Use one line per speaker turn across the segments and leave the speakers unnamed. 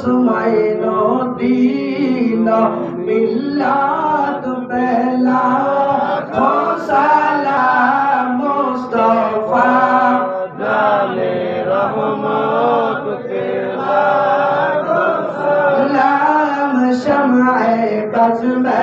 सुमाइलो दीना मिला तो पहला shamae batme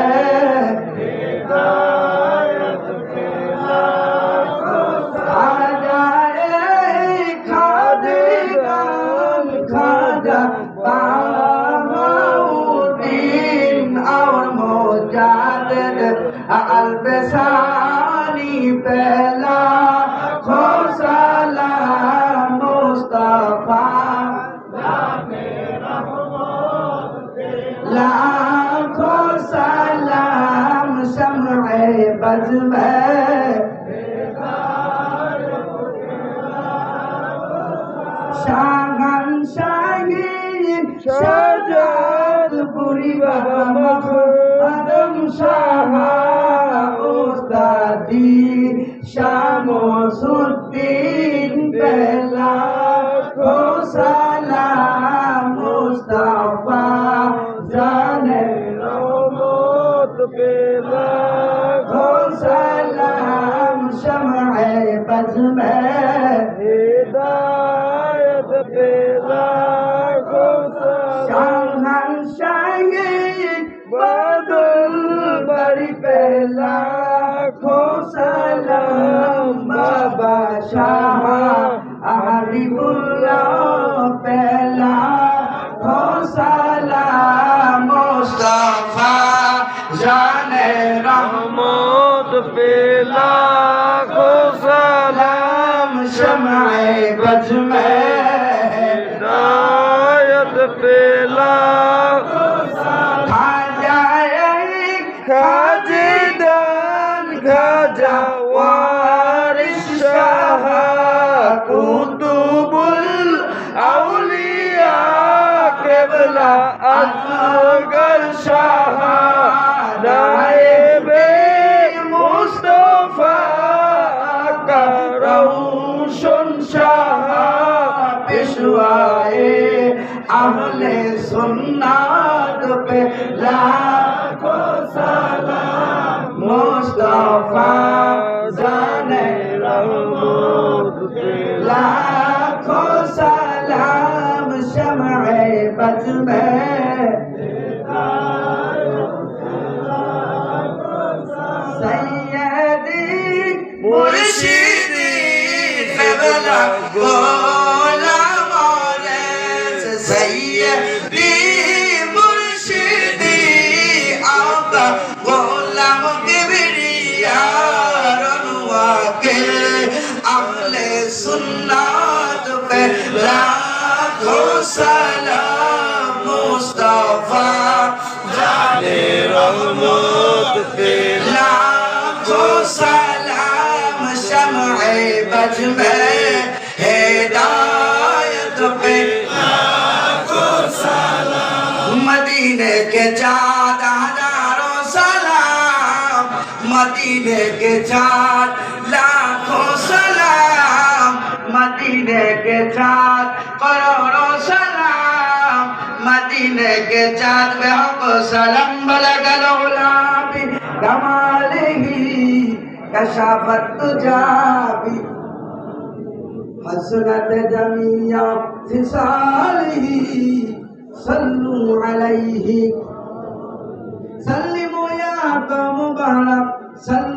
al besani pel Shamo so Shahan Shahin বাদল বাড়ি পেলা, খো সালাম বাবা শাহ আরিফুল্লাহ পেলা, খো সালাম মুস্তাফা, জানে
রহমত পেলা
সালাম শমع বজ কুতুবুল আউলিয়া কেবলা আসগর আহলে সুন্নাত পে লাখো সালাম, মুস্তাফা জানে
রহমত
লাখো সালাম
শমে বজমে
সৈয়দি মুর্শিদি ফেবলা बज में हिदायत पे लाखों सलाम मदीने के चाँद हजारों सलाम मदीने के चाँद लाखों सलाम मदीने के चाँद करोड़ों सलाम मदीने के चाँद पे हमको सलाम बलगल गुलाबी कमालिही कशाफत तुजाबी हसनत حسنت جميع خصاله صلوا عليه سلموا يا قوم بارك سلموا